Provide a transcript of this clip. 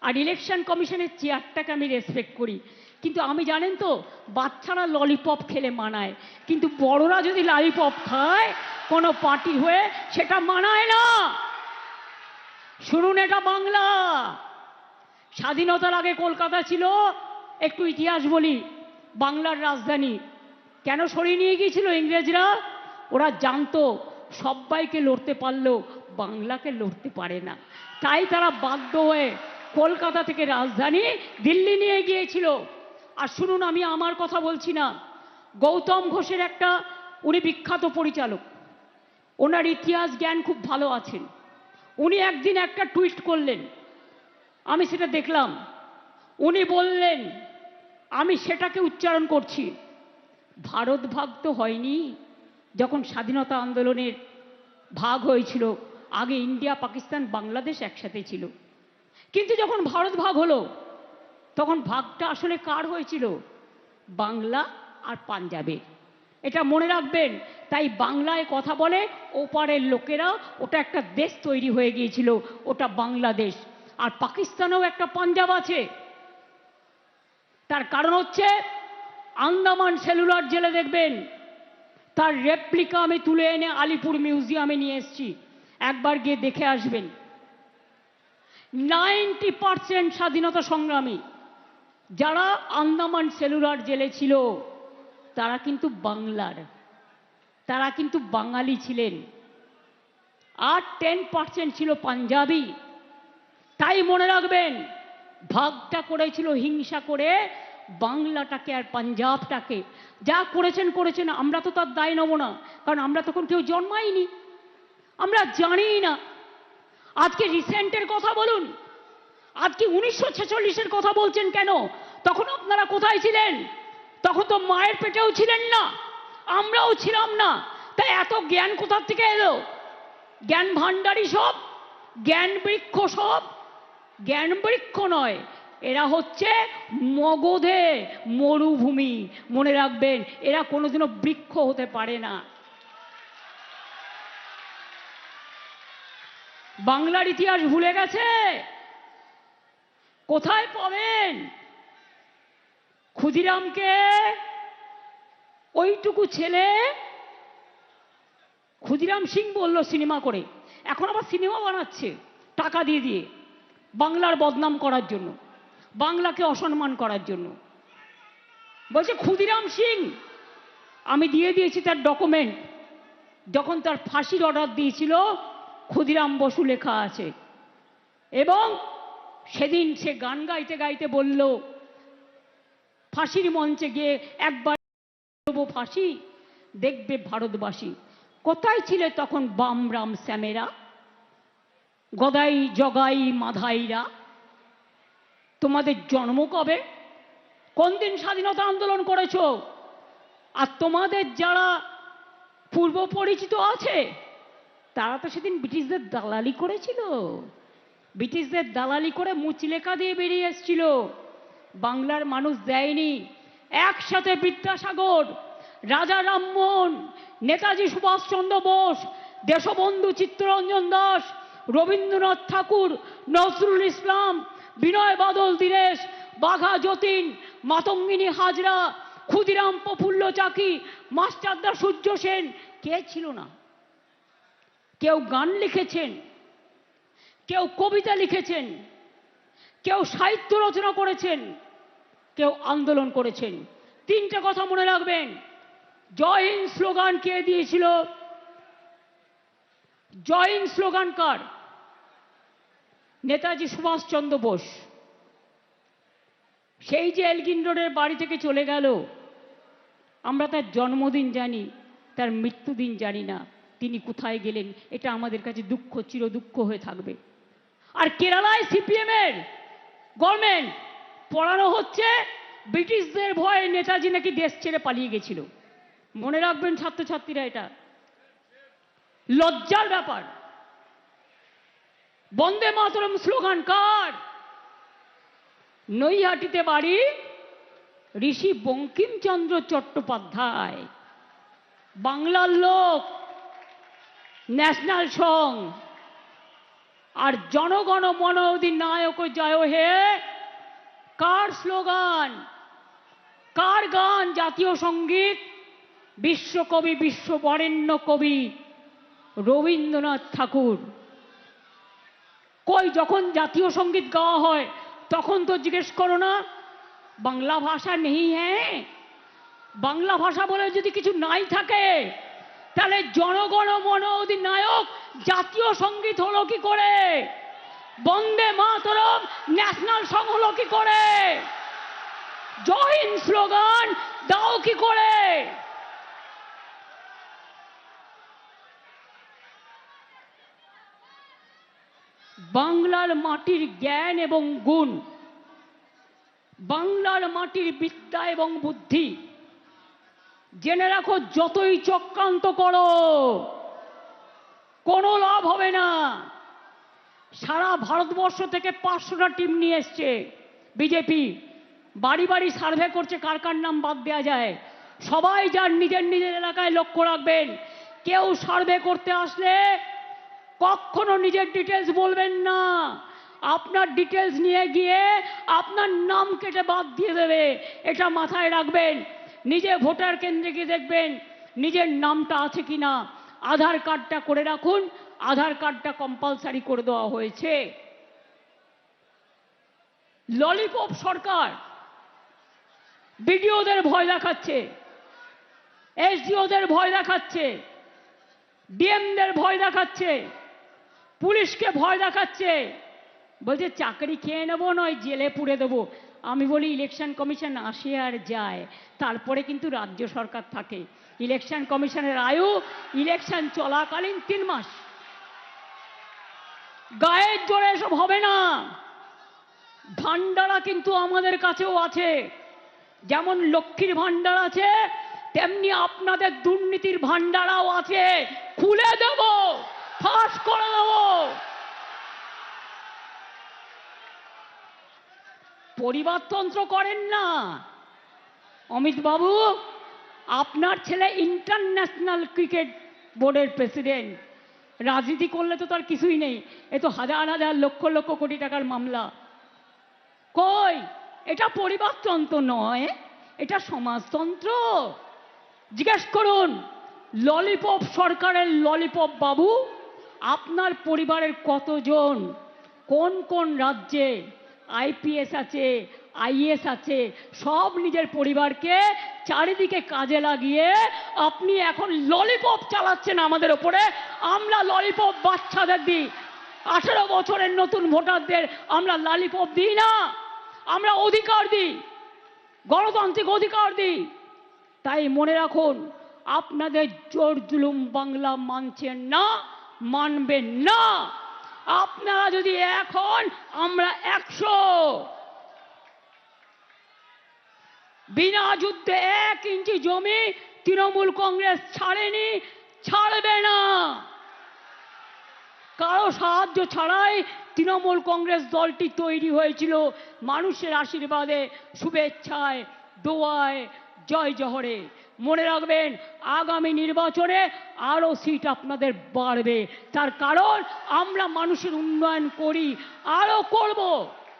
আর election কমিশনের চেয়ারটাকে আমি respect করি। কিন্তু আমি জানেন তো, বাচ্চারা ললিপপ খেলে মানায়। কিন্তু বড়রা যদি ললিপপ খায়, কোনো পার্টি হয়ে সেটা মানায় না। শুনুন এটা বাংলা। স্বাধীনতার আগে কলকাতা ছিল, একটু ইতিহাস বলি। বাংলার রাজধানী। কেন সরিয়ে নিয়ে গিয়েছিল ইংরেজরা? ওরা জানতো, সবাইকে লড়তে পারলেও বাংলাকে লড়তে পারে না। তাই তারা বাধ্য হয়ে কলকাতা থেকে রাজধানী দিল্লি নিয়ে গিয়েছিল। আর শুনুন, আমি আমার কথা বলছি না। গৌতম ঘোষের একটা, উনি বিখ্যাত পরিচালক। ওনার ইতিহাস, জ্ঞান খুব ভালো আছেন। উনি একদিন একটা টুইট করলেন। আমি সেটা দেখলাম। উনি বললেন, আমি সেটাকে উচ্চারণ করছি। ভারত ভাগ তো হয়নি। যখন স্বাধীনতা আন্দোলনের ভাগ হয়েছিল, আগে ইন্ডিয়া, পাকিস্তান, বাংলাদেশ একসাথে ছিল। কিন্তু যখন ভারত ভাগ হলো, তখন ভাগটা আসলে কার হয়েছিল? বাংলা আর পাঞ্জাবের এটা মনে রাখবেন, তাই বাংলায় কথা বলে, ওপারের লোকেরা ওটা একটা দেশ তৈরি হয়ে গিয়েছিল, ওটা বাংলাদেশ। আর পাকিস্তানেও একটা পাঞ্জাব আছে। তার কারণ হচ্ছে, আন্দামান সেলুলার জেলে দেখবেন, তার রেপ্লিকা আমি তুলে এনে আলিপুর মিউজিয়ামে নিয়ে এসেছি। একবার গিয়ে দেখে আসবেন। নাইনটি পার্সেন্ট স্বাধীনতা সংগ্রামী যারা আন্দামান সেলুলার জেলে ছিল, তারা কিন্তু বাংলার, তারা কিন্তু বাঙালি ছিলেন। আর টেন পার্সেন্ট ছিল পাঞ্জাবি। তাই মনে রাখবেন, ভাগটা করেছিল হিংসা করে বাংলাটাকে আর পাঞ্জাবটাকে। যা করেছেন করেছেন, আমরা তো তার দায় নেব না, কারণ আমরা তখন কেউ জন্মাইনি। আমরা জানিই না আজকে রিসেন্টের কথা বলুন। আজকে উনিশশো ছেচল্লিশের কথা বলছেন কেন? তখন আপনারা কোথায় ছিলেন? তখন তো মায়ের পেটেও ছিলেন না, আমরাও ছিলাম না। তাই এত জ্ঞান কোথার থেকে এলো? জ্ঞান ভাণ্ডারী সব, জ্ঞান বৃক্ষ সব। জ্ঞান বৃক্ষ নয়, এরা হচ্ছে মগধে মরুভূমি। মনে রাখবেন, এরা কোনোদিনও বৃক্ষ হতে পারে না। বাংলার ইতিহাস ভুলে গেছে? কোথায় পাবেন? ক্ষুদিরামকে, ওইটুকু ছেলে? ক্ষুদিরাম সিং বলল সিনেমা করে। এখন আবার সিনেমা বানাচ্ছে টাকা দিয়ে দিয়ে, বাংলার বদনাম করার জন্য, বাংলাকে অসম্মান করার জন্য। বলছে, ক্ষুদিরাম সিং, আমি দিয়ে দিয়েছি তার ডকুমেন্ট যখন তার ফাঁসির অর্ডার দিয়েছিল ক্ষুদিরাম বসু লেখা আছে। এবং সেদিন সে গান গাইতে গাইতে বলল, ফাঁসির মঞ্চে গিয়ে একবার ফাঁসি, দেখবে ভারতবাসী। কোথায় ছিলে তখন বাম রাম শ্যামেরা গদাই জগাই মাধাইরা। তোমাদের জন্ম কবে? কোন দিন স্বাধীনতা আন্দোলন করেছ? আর তোমাদের যারা পূর্ব পরিচিত আছে তারা তো সেদিন ব্রিটিশদের দালালি করেছিল। ব্রিটিশদের দালালি করে মুচলেখা দিয়ে বেরিয়ে এসেছিল। বাংলার মানুষ দেয়নি। একসাথে বিদ্যাসাগর, রাজা রামমোহন, নেতাজি সুভাষচন্দ্র বোস, দেশবন্ধু চিত্তরঞ্জন দাস, রবীন্দ্রনাথ ঠাকুর, নজরুল ইসলাম, বিনয় বাদল দীনেশ, বাঘা যতীন, মাতঙ্গিনী হাজরা, ক্ষুদিরাম প্রফুল্ল চাকি, মাস্টারদা সূর্য সেন। কে ছিল না? কেউ গান লিখেছেন, কেউ কবিতা লিখেছেন, কেউ সাহিত্য রচনা করেছেন, কেউ আন্দোলন করেছেন। তিনটে কথা মনে রাখবেন। জয় হিন্দ স্লোগান কে দিয়েছিল? জয় স্লোগান কার? নেতাজি সুভাষচন্দ্র বোস। সেই যে এলগিন রোডের বাড়ি থেকে চলে গেল, আমরা তার জন্মদিন জানি, তার মৃত্যুদিন জানি না। তিনি কোথায় গেলেন? এটা আমাদের কাছে দুঃখ চির দুঃখ হয়ে থাকবে। আর কেরালায় সিপিএমের গভর্নমেন্ট পড়ানো হচ্ছে, ব্রিটিশদের ভয়ে নেতাজি নাকি দেশ ছেড়ে পালিয়ে গেছিল। মনে রাখবেন ছাত্রছাত্রীরা এটা। লজ্জার ব্যাপার। বন্দে মাতরম স্লোগান কার? নৈহাটিতে বাড়ি ঋষি বঙ্কিমচন্দ্র চট্টোপাধ্যায়। বাংলার লোক ন্যাশনাল সং। আর জনগণ মন অধিনায়ক জয় হে। কার স্লোগান? কার গান? জাতীয় সংগীত? বিশ্বকবি, বিশ্ববরেণ্য কবি রবীন্দ্রনাথ ঠাকুর। কই, যখন জাতীয় সংগীত গাওয়া হয়, তখন তো জিজ্ঞেস করো না, বাংলা ভাষা নেই হ্যাঁ? বাংলা ভাষা বলে যদি কিছু নাই থাকে তাহলে জনগণ মন অধিনায়ক জাতীয় সংগীত হলো কি করে? বন্দে মাতরম ন্যাশনাল সং হলো কি করে? জয় হিন্দ স্লোগান দাও কি করে? বাংলার মাটির জ্ঞান এবং গুণ, বাংলার মাটির বিদ্যা এবং বুদ্ধি জেনে রাখো, যতই চক্রান্ত করো, কোনো লাভ হবে না। সারা ভারতবর্ষ থেকে পাঁচশোটা টিম নিয়ে এসছে বিজেপি। বাড়ি বাড়ি সার্ভে করছে কার কার নাম বাদ দেওয়া যায়। সবাই যার নিজের নিজের এলাকায় লক্ষ্য রাখবেন। কেউ সার্ভে করতে আসলে কখনো নিজের ডিটেলস বলবেন না। আপনার ডিটেলস নিয়ে গিয়ে আপনার নাম কেটে বাদ দিয়ে দেবে। এটা মাথায় রাখবেন। নিজে ভোটার কেন্দ্রে গিয়ে দেখবেন নিজের নামটা আছে কি না আধার কার্ডটা করে রাখুন, আধার কার্ডটা কম্পালসারি করে দেওয়া হয়েছে। ললিপপ সরকার বিডিওদের ভয় দেখাচ্ছে, এসডিওদের ভয় দেখাচ্ছে, ডিএমদের ভয় দেখাচ্ছে, পুলিশকে ভয় দেখাচ্ছে। বলছে, চাকরি খেয়ে নেব নয়, জেলে পুড়ে দেবো। আমি বলি ইলেকশন কমিশন আসে আর যায়। তারপরে কিন্তু রাজ্য সরকার থাকে। ইলেকশন কমিশনের আয়ু ইলেকশন চলাকালীন তিন মাস। গায়ের জোরে এসব হবে না। ভান্ডারা কিন্তু আমাদের কাছেও আছে। যেমন লক্ষ্মীর ভান্ডার আছে, তেমনি আপনাদের দুর্নীতির ভান্ডারাও আছে। খুলে দেব, ফাঁস করে দেব। পরিবারতন্ত্র করেন না। অমিত বাবু, আপনার ছেলে ইন্টারন্যাশনাল ক্রিকেট বোর্ডের প্রেসিডেন্ট রাজনীতি করলে তো তার কিছুই নেই। এ তো হাজার হাজার লক্ষ লক্ষ কোটি টাকার মামলা। কই? এটা পরিবারতন্ত্র নয়, এটা সমাজতন্ত্র। জিজ্ঞেস করুন, ললিপপ সরকারের ললিপপ বাবু, আপনার পরিবারের কতজন? কোন কোন রাজ্যে আইপিএস আছে আইএস আছে, সব নিজের পরিবারকে চারিদিকে কাজে লাগিয়ে আপনি এখন ললিপপ চালাচ্ছেন আমাদের ওপরে আমরা ললিপপ বাচ্চাদের দিই। আঠেরো বছরের নতুন ভোটারদের আমরা লালিপপ দিই না। আমরা অধিকার দিই। গণতান্ত্রিক অধিকার দিই। তাই মনে রাখুন, আপনাদের জোর জুলুম বাংলা মানছেন না মানবেন না। আপনারা যদি এক হন, আমরা একশো। বিনা যুদ্ধে এক ইঞ্চি জমি তৃণমূল কংগ্রেস ছাড়েনি, ছাড়বে না। কারও সাহায্য ছাড়াই তৃণমূল কংগ্রেস দলটি তৈরি হয়েছিল। মানুষের আশীর্বাদে, শুভেচ্ছায়, দোয়ায়, জয় জহরে। মনে রাখবেন, আগামী নির্বাচনে আরও সিট আপনাদের বাড়বে। তার কারণ আমরা মানুষের উন্নয়ন করি, আরও করব।